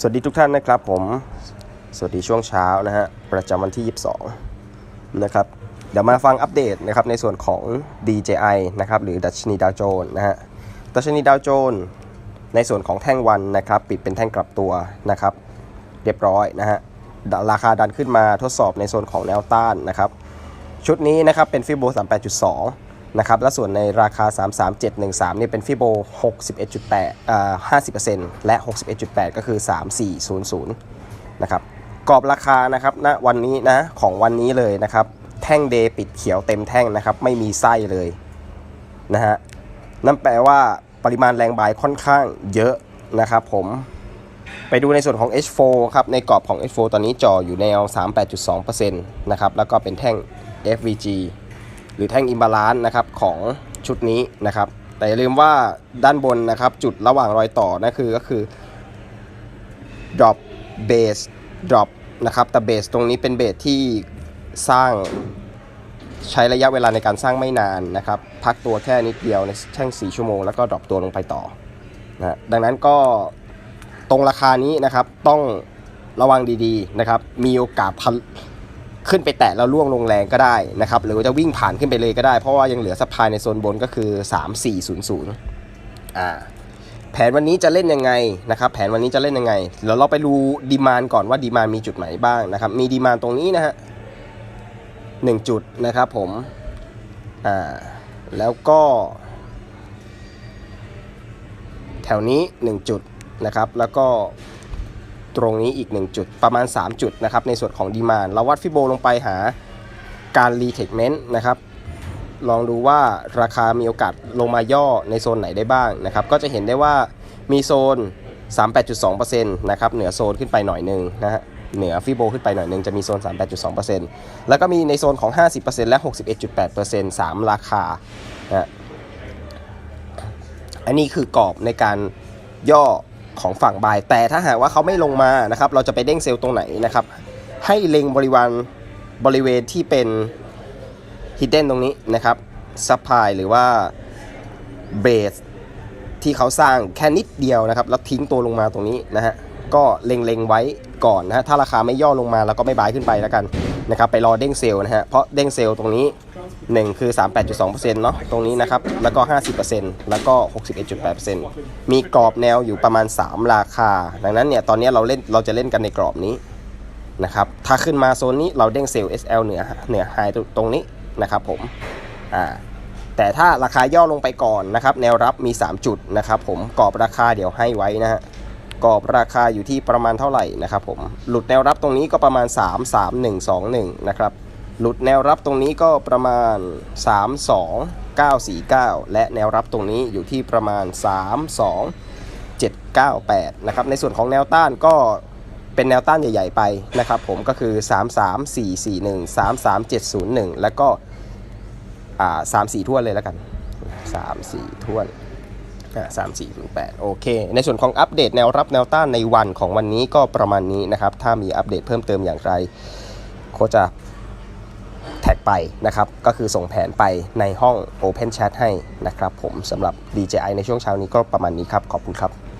สวัสดีทุกท่านนะครับผม สวัสดีช่วงเช้านะฮะ ประจำวันที่ 22 นะครับ เดี๋ยวมาฟังอัปเดตนะครับในส่วนของ DJI นะครับ หรือดัชนีดาวโจนส์นะฮะ ดัชนีดาวโจนส์ในส่วนของแท่งวันนะครับ ปิดเป็นแท่งกลับตัวนะครับ เรียบร้อยนะฮะ ราคาดันขึ้นมาทดสอบในโซนของแนวต้านนะครับ ชุดนี้นะครับเป็นฟิโบ38.2 นะครับและส่วนในราคา 33713เนี่ยเป็นฟิโบ61.8อ่า50%และ 61.8 ก็คือ 3400นะครับกรอบราคานะครับณวันนี้นะของวันนี้เลยนะครับ แท่งเดปิดเขียวเต็มแท่งนะครับ ไม่มีไส้เลยนะฮะนั่นแปลว่าปริมาณแรงบายค่อนข้างเยอะนะครับผมไปดูในส่วนของ H4 ครับ ในกรอบของ H4 ตอนนี้จ่ออยู่แนว 38.2%นะครับ แล้วก็เป็นแท่ง FVG หรือแท่งอิมบาลานซ์นะครับของชุดนี้นะครับ แต่อย่าลืมว่าด้านบนนะครับจุดระหว่างรอยต่อนั่นคือก็คือ drop base drop นะครับแต่เบสตรงนี้เป็นเบสที่สร้างใช้ระยะเวลาในการสร้างไม่นานนะครับ พักตัวแค่นิดเดียวในแท่ง 4 ชั่วโมง แล้วก็ drop ตัวลงไปต่อนะดังนั้นก็ตรงราคานี้นะครับต้องระวังดีๆนะครับ มีโอกาสพัน ขึ้นไปแตะแล้วล่วงลงแรงก็ได้นะครับ หรือว่าจะวิ่งผ่านขึ้นไปเลยก็ได้ เพราะว่ายังเหลือสปายในโซนบนก็คือ 3400อ่าแผนวันนี้จะเล่นยังไงนะครับ แผนวันนี้จะเล่นยังไงเดี๋ยวเราไปดูดีมานก่อนว่าดีมานมีจุดไหนบ้างนะครับ มีดีมานตรงนี้นะฮะหนึ่งจุดนะครับผม อ่า แล้วก็ แถวนี้ 1 จุดนะครับ แล้วก็ ตรงนี้อีก 1 จุดประมาณ 3 จุดนะครับในส่วนของดีมานเราวัดฟิโบลงไปหาการรีเทคเมนต์นะครับลองดูว่าราคามีโอกาสลงมาย่อในโซนไหนได้บ้างนะครับก็จะเห็นได้ว่ามีโซน 38.2%นะครับเหนือโซนขึ้นไปหน่อยหนึงนะฮะเหนือฟิโบขึ้นไปหน่อยหนึงจะมีโซน 38.2%แล้วก็มีในโซนของ 50%และ 61.8% 3 ราคานะฮะอันนี้คือกรอบในการย่อ ของฝั่งบาย แต่ถ้าหากว่าเขาไม่ลงมานะครับ เราจะไปเด้งเซลล์ตรงไหนนะครับ ให้เล็งบริวารบริเวณที่เป็น hidden ตรงนี้นะครับซัพพลายหรือว่าเบสที่เขาสร้างแค่นิดเดียวนะครับ แล้วทิ้งตัวลงมาตรงนี้นะฮะ ก็เล็งๆไว้ก่อนนะฮะถ้าราคาไม่ย่อลงมาเราก็ไม่บายขึ้นไปแล้วกันนะครับไปรอเด้งเซลนะฮะเพราะเด้งเซลตรงนี้ 1 คือ 38.2%เนาะตรงนี้นะครับแล้วก็ 50%แล้วก็ 61.8%มีกรอบแนวอยู่ประมาณ 3 ราคา ดังนั้นเนี่ยตอนนี้เราเล่นเราจะเล่นกันในกรอบนี้นะครับถ้าขึ้นมาโซนนี้เราเด้งเซลล์ SL เหนือเหนือไฮตรงนี้นะครับผมอ่าแต่ถ้าราคาย่อลงไปก่อนนะครับแนวรับมี 3 จุดนะครับผมกรอบราคาเดี๋ยวให้ไว้นะฮะ กรอบราคาอยู่ที่ประมาณเท่าไหร่นะครับผมหลุดแนวรับตรงนี้ก็ประมาณ 3 3 1 2 1 นะครับ หลุดแนวรับตรงนี้ก็ประมาณ 3 2 9 4 9 และแนวรับตรงนี้อยู่ที่ประมาณ 3 2 7 9 8 นะครับ ในส่วนของแนวต้านก็เป็นแนวต้านใหญ่ ๆ ไปนะครับผมก็คือ 3 3 4 4 1 3 3 7 0 1 แล้วก็อ่า3 4ท้วนเลยแล้วกัน 3 4ทวน สามสี่ศูนย์แปดโอเค ในส่วนของอัปเดตแนวรับแนวต้านในวันของวันนี้ก็ประมาณนี้นะครับ ถ้ามีอัปเดตเพิ่มเติมอย่างไรโคจะแท็กไปนะครับ ก็คือส่งแผนไปในห้อง Open Chat ให้นะครับผมสำหรับ DJI ในช่วงเช้านี้ก็ประมาณนี้ครับ ขอบคุณครับ